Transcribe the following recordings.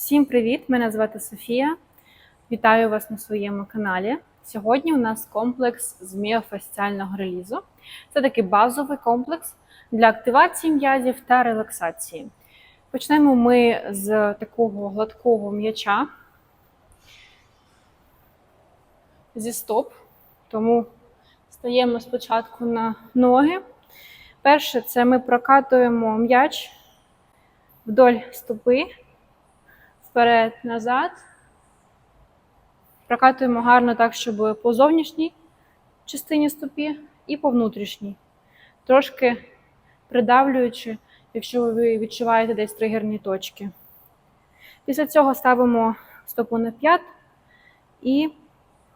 Всім привіт! Мене звати Софія. Вітаю вас на своєму каналі. Сьогодні у нас комплекс з міофасціального релізу. Це такий базовий комплекс для активації м'язів та релаксації. Почнемо ми з такого гладкого м'яча зі стоп. Тому стаємо спочатку на ноги. Перше, це ми прокатуємо м'яч вдоль стопи вперед, назад. Прокатуємо гарно так, щоб по зовнішній частині стопі і по внутрішній. Трошки придавлюючи, якщо ви відчуваєте десь тригерні точки. Після цього ставимо стопу на п'ят і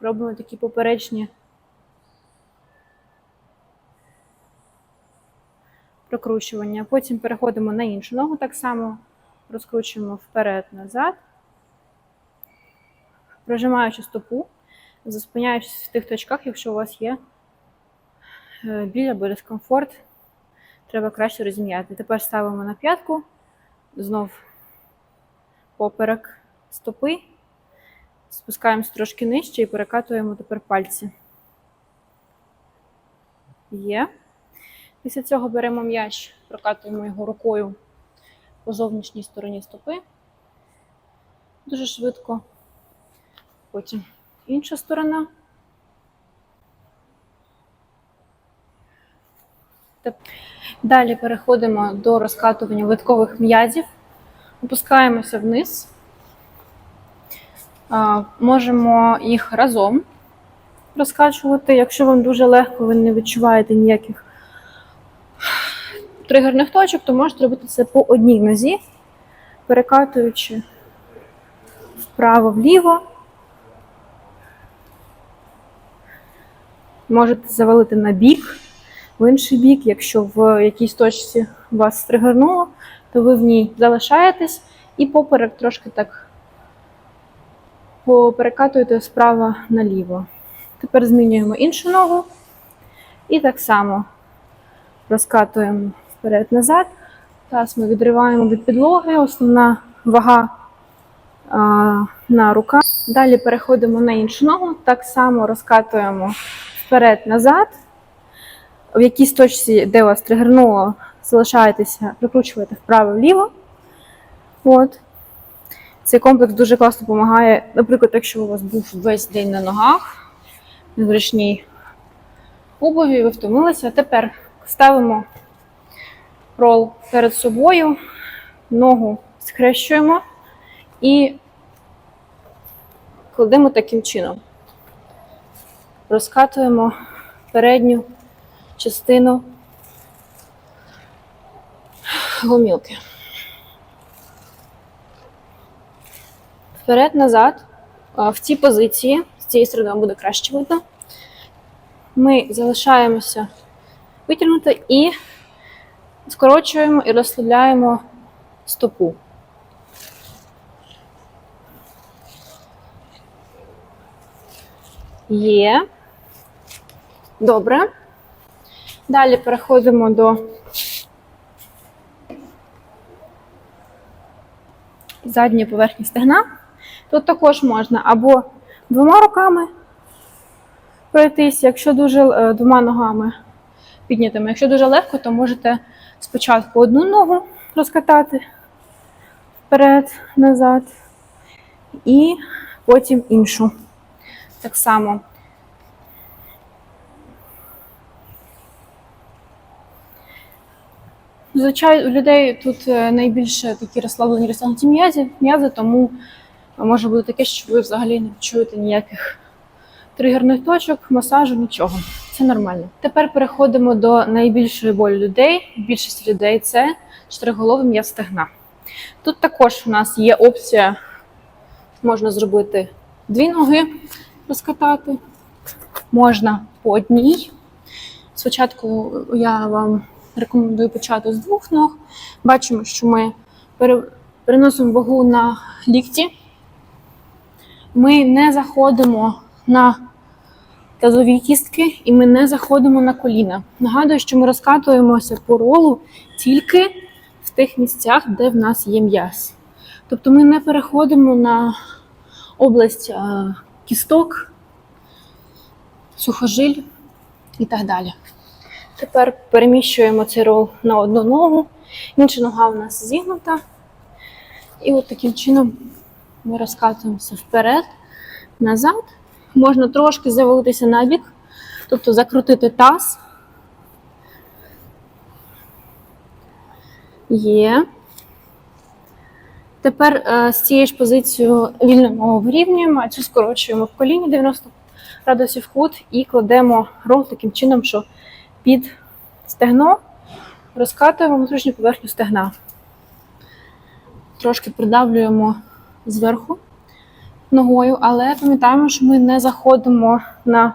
робимо такі поперечні прокручування. Потім переходимо на іншу ногу так само розкручуємо вперед-назад, прожимаючи стопу, зупиняючись в тих точках, якщо у вас є е, біль або дискомфорт, треба краще розім'яти. Тепер ставимо на п'ятку, знов поперек стопи, спускаємось трошки нижче і перекатуємо тепер пальці. Є. Після цього беремо м'яч, прокатуємо його рукою по зовнішній стороні стопи. Дуже швидко. Потім інша сторона. Далі переходимо до розкатування виткових м'язів, опускаємося вниз. Можемо їх разом розкачувати. Якщо вам дуже легко, ви не відчуваєте ніяких тригерних точок, то можете робити це по одній нозі, перекатуючи вправо-вліво. Можете завалити на бік, в інший бік, якщо в якійсь точці вас стригернуло, то ви в ній залишаєтесь і поперек трошки так перекатуєте справа наліво. Тепер змінюємо іншу ногу і так само розкатуємо вперед-назад. Таз ми відриваємо від підлоги, основна вага а, на руках. Далі переходимо на іншу ногу, так само розкатуємо вперед-назад. В якійсь точці, де вас тригернуло, залишаєтеся, прикручуєте вправо-вліво. От. Цей комплекс дуже класно допомагає, наприклад, якщо у вас був весь день на ногах, незручній обуві, ви втомилися. Тепер ставимо рол перед собою, ногу схрещуємо і кладемо таким чином. Розкатуємо передню частину гомілки. Вперед-назад, в цій позиції, з цієї сторони вам буде краще видно. Ми залишаємося витягнути і скорочуємо і розслабляємо стопу. Є. Добре. Далі переходимо до задньої поверхні стегна. Тут також можна або двома руками пройтись, якщо дуже е, двома ногами піднятими. Якщо дуже легко, то можете спочатку одну ногу розкатати вперед, назад, і потім іншу. Так само. Звичайно, у людей тут е, найбільше такі розслаблені розтягнуті м'язи, м'язи, тому може бути таке, що ви взагалі не відчуєте ніяких тригерних точок, масажу, нічого. Це нормально. Тепер переходимо до найбільшої болі людей. Більшість людей це чотириголовий м'яз стегна. Тут також у нас є опція, можна зробити дві ноги, розкатати, можна по одній. Спочатку я вам рекомендую почати з двох ног. Бачимо, що ми переносимо вагу на лікті. Ми не заходимо на тазові кістки, і ми не заходимо на коліна. Нагадую, що ми розкатуємося по ролу тільки в тих місцях, де в нас є м'яз. Тобто ми не переходимо на область е, кісток, сухожиль і так далі. Тепер переміщуємо цей рол на одну ногу, інша нога у нас зігнута. І от таким чином ми розкатуємося вперед, назад. Можна трошки завалитися на бік, тобто закрутити таз. Є. Тепер е, з цією ж позицією вільно вирівнюємо, а цю скорочуємо в коліні 90 градусів кут і кладемо рол таким чином, що під стегно розкатуємо внутрішню поверхню стегна. Трошки придавлюємо зверху ногою, але пам'ятаємо, що ми не заходимо на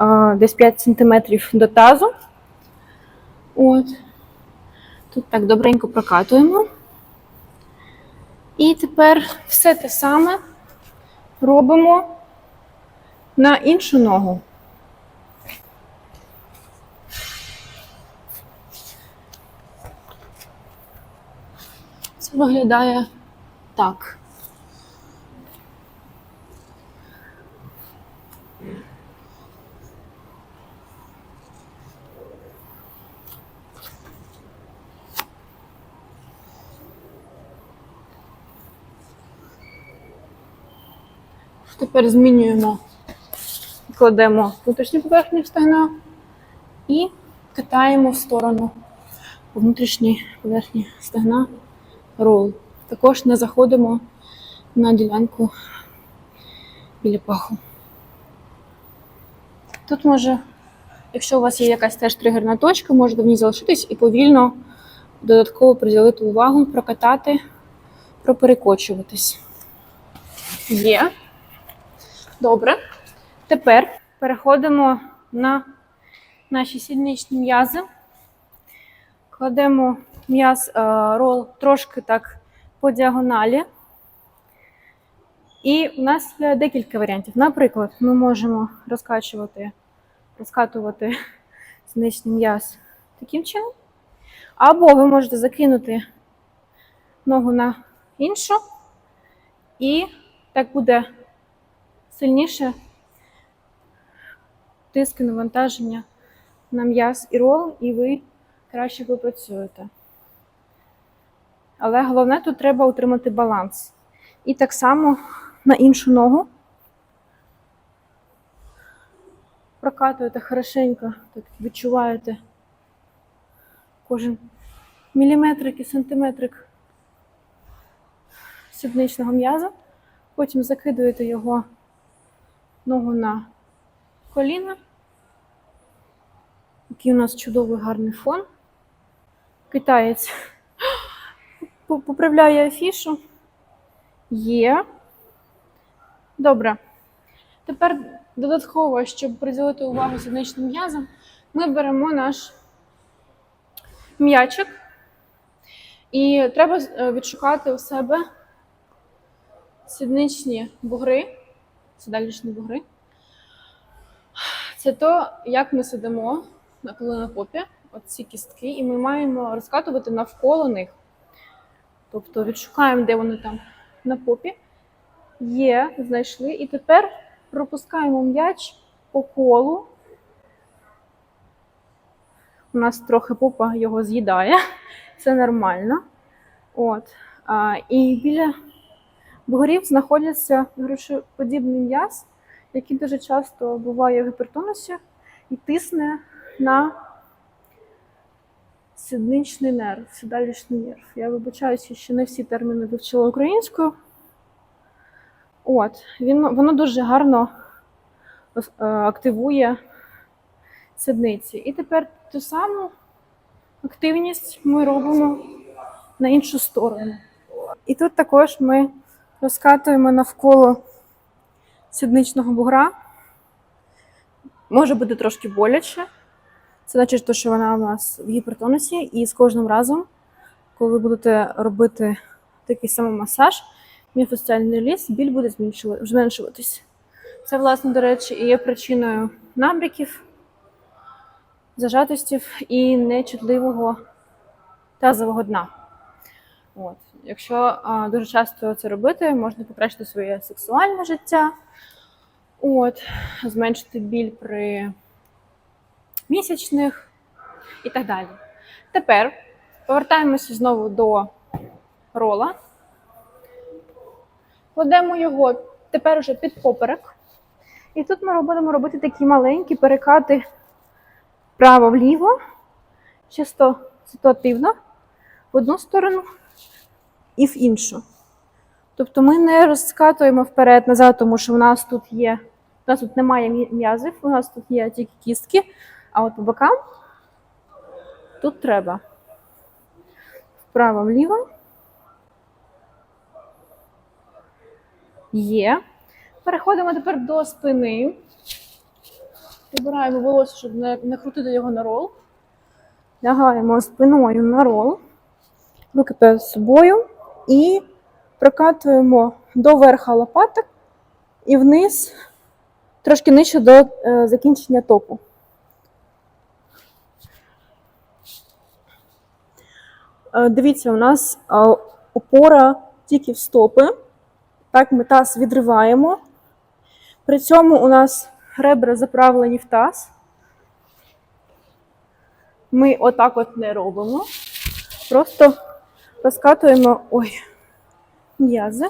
е, десь 5 см до тазу. От. Тут так добренько прокатуємо. І тепер все те саме робимо на іншу ногу. Це виглядає так. Тепер змінюємо, кладемо внутрішню поверхню стегна і катаємо в сторону по поверхні стегна рол. Також не заходимо на ділянку біля паху. Тут може, якщо у вас є якась теж тригерна точка, можете в ній залишитись і повільно додатково приділити увагу, прокатати, проперекочуватись. Є. Добре. Тепер переходимо на наші сідничні м'язи. Кладемо м'яз е, рол трошки так по діагоналі. І в нас є декілька варіантів. Наприклад, ми можемо розкачувати, розкатувати сідничний м'яз таким чином. Або ви можете закинути ногу на іншу, і так буде сильніше тиск і навантаження на м'яз і рол, і ви краще попрацюєте. Але головне тут треба утримати баланс. І так само на іншу ногу прокатуєте хорошенько, так відчуваєте кожен міліметрик і сантиметрик сідничного м'яза. Потім закидуєте його ногу на коліна. Який у нас чудовий гарний фон. Китаєць поправляє афішу. Є. Добре. Тепер додатково, щоб приділити увагу сідничним м'язам, ми беремо наш м'ячик. І треба е, відшукати у себе сідничні бугри, сідалічні бугри. Це то, як ми сидимо коли на попі, оці кістки, і ми маємо розкатувати навколо них. Тобто відшукаємо, де вони там на попі. Є, знайшли. І тепер пропускаємо м'яч по колу. У нас трохи попа його з'їдає, це нормально. От. А, і біля бугорів знаходяться грушеподібний м'яз, який дуже часто буває в гіпертонусі і тисне на сідничний нерв, сідалічний нерв. Я вибачаюся, що не всі терміни вивчила українською. От, він, воно дуже гарно е, активує сідниці. І тепер ту саму активність ми робимо на іншу сторону. І тут також ми розкатуємо навколо сідничного бугра. Може бути трошки боляче. Це значить, що вона у нас в гіпертонусі, і з кожним разом, коли ви будете робити такий самий масаж, міофасціальний ліс, біль буде зменшуватись. Це, власне, до речі, і є причиною набряків, зажатостів і нечутливого тазового дна. От. Якщо а, дуже часто це робити, можна покращити своє сексуальне життя, от, зменшити біль при місячних і так далі. Тепер повертаємося знову до рола. Кладемо його тепер уже під поперек. І тут ми будемо робити такі маленькі перекати вправо-вліво, чисто ситуативно, в одну сторону і в іншу. Тобто ми не розкатуємо вперед-назад, тому що в нас тут є, у нас тут немає м'язів, у нас тут є тільки кістки, а от по бокам тут треба. Вправо-вліво. Є. Переходимо тепер до спини. Вибираємо волосся, щоб не, не крутити його на рол. Лягаємо спиною на рол, руки перед собою і прокатуємо до верха лопаток і вниз, трошки нижче до е, закінчення топу. Е, дивіться, у нас опора тільки в стопи. Так, ми таз відриваємо. При цьому у нас ребра заправлені в таз. Ми отак от не робимо. Просто розкатуємо ой, м'язи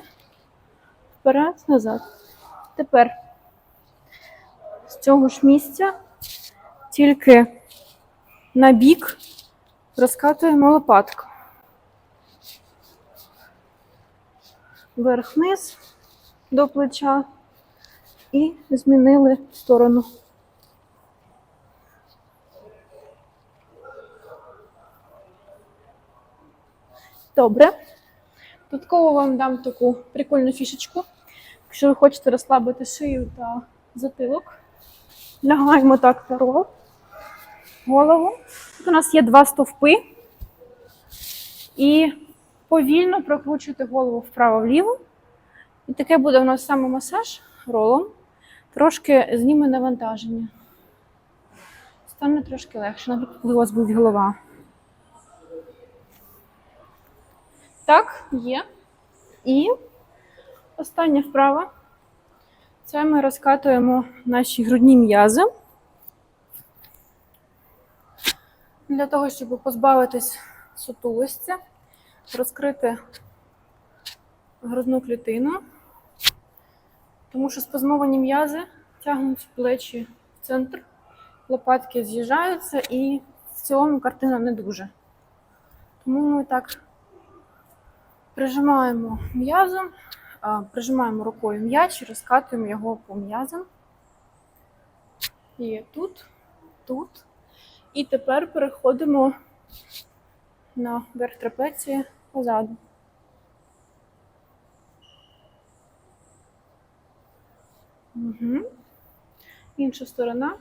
вперед, назад. Тепер з цього ж місця тільки на бік розкатуємо лопатку. Вверх-вниз до плеча і змінили сторону. Добре. Додатково вам дам таку прикольну фішечку. Якщо ви хочете розслабити шию та затилок, лягаємо так на рол, голову. Тут у нас є два стовпи. І повільно прокручуйте голову вправо-вліво. І таке буде у нас саме масаж ролом. Трошки зніме навантаження. Стане трошки легше, наприклад, коли у вас болить голова. Так, є. І остання вправа. Це ми розкатуємо наші грудні м'язи. Для того, щоб позбавитись сутулості, розкрити грудну клітину, тому що спазмовані м'язи тягнуть плечі в центр, лопатки з'їжджаються і в цілому картина не дуже. Тому ми так прижимаємо м'язом, прижимаємо рукою м'яч розкатуємо його по м'язам. І тут, тут. І тепер переходимо на верх трапеції позаду. Угу. Інша сторона.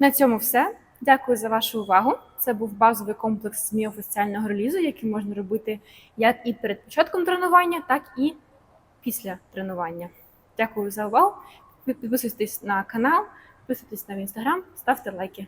На цьому все. Дякую за вашу увагу. Це був базовий комплекс міофасціального релізу, який можна робити як і перед початком тренування, так і після тренування. Дякую за увагу. Підписуйтесь на канал, підписуйтесь на інстаграм, ставте лайки.